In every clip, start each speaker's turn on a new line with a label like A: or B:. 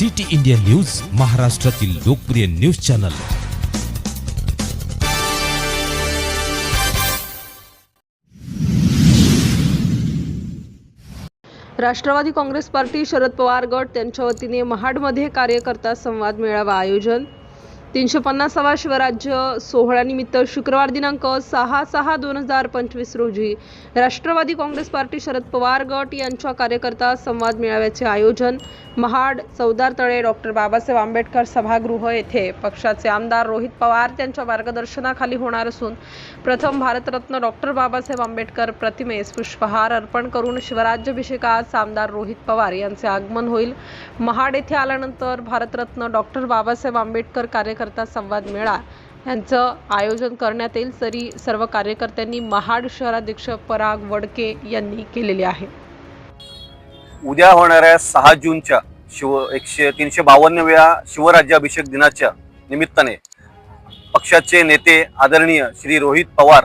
A: City India news महाराष्ट्रातील लोकप्रिय news channel.
B: Rashtravadi Congress party Sharad Pawar गट त्यांच्या वतीने महाडमध्ये कार्यकर्ता संवाद मेळावा आयोजन. तीनशे पन्नासावा शिवराज्य सोहळ्यानिमित्त शुक्रवार दिनांक सहा सहा दोन हजार पंचवीस रोजी राष्ट्रवादी काँग्रेस पार्टी शरद पवार गट यांच्या कार्यकर्ता संवाद मेळाव्याचे आयोजन महाड चौदार तळे डॉक्टर बाबासाहेब आंबेडकर सभागृह येथे पक्षाचे आमदार रोहित पवार त्यांच्या मार्गदर्शनाखाली होणार असून प्रथम भारतरत्न डॉक्टर बाबासाहेब आंबेडकर प्रतिमेस पुष्पहार अर्पण करून शिवराज्याभिषेकास आमदार रोहित पवार यांचे आगमन होईल. महाड येथे आल्यानंतर भारतरत्न डॉक्टर बाबासाहेब आंबेडकर कार्यकर्ता संवाद मेळा यांचं आयोजन करण्यात येईल. तरी सर्व कार्यकर्त्यांनी महाड शहराध्यक्ष पराग वडके यांनी केलेले आहे.
C: उद्या होणाऱ्या सहा जूनच्या शिव एकशे तीनशे बावन्नव्या शिवराज्याभिषेक दिनाच्या निमित्ताने पक्षाचे नेते आदरणीय श्री रोहित पवार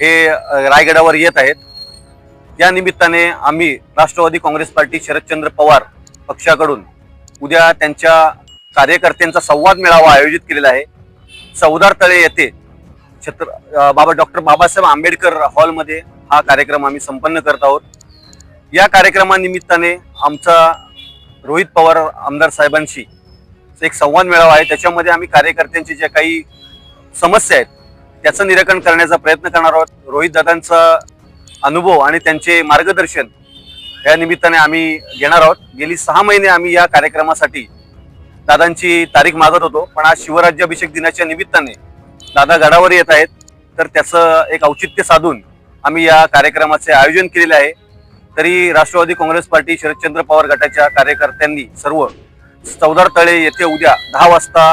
C: हे रायगडावर येत आहेत. या निमित्ताने आम्ही राष्ट्रवादी काँग्रेस पार्टी शरदचंद्र पवार पक्षाकडून उद्या त्यांच्या कार्यकर्त्यांचा संवाद मेळावा आयोजित केलेला आहे. चौदार तळे येथे छत्र बाबा डॉक्टर बाबासाहेब आंबेडकर हॉलमध्ये हा कार्यक्रम आम्ही संपन्न करत आहोत. या कार्यक्रमानिमित्ताने आमचा रोहित पवार आमदार साहेबांशी एक संवाद मेळावा आहे. त्याच्यामध्ये आम्ही कार्यकर्त्यांची ज्या काही समस्या आहेत त्याचं निराकरण करण्याचा प्रयत्न करणार आहोत. रोहित दादांचा अनुभव आणि त्यांचे मार्गदर्शन या निमित्ताने आम्ही घेणार आहोत. गेली सहा महिने आम्ही या कार्यक्रमासाठी दादांची तारीख मागत होतो पण आज शिवराज्याभिषेक दिनाच्या निमित्ताने दादा गडावर येत आहेत. तर त्याचं एक औचित्य साधून आम्ही या कार्यक्रमाचे आयोजन केलेले आहे. तरी राष्ट्रवादी काँग्रेस पार्टी शरदचंद्र पवार गटाच्या कार्यकर्त्यांनी सर्व चौदार तळे येथे उद्या दहा वाजता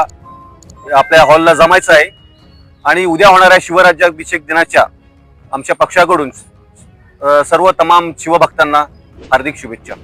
C: आपल्या हॉलला जमायचं आहे. आणि उद्या होणाऱ्या शिवराज्याभिषेक दिनाच्या आमच्या पक्षाकडून सर्व तमाम शिवभक्तांना हार्दिक शुभेच्छा.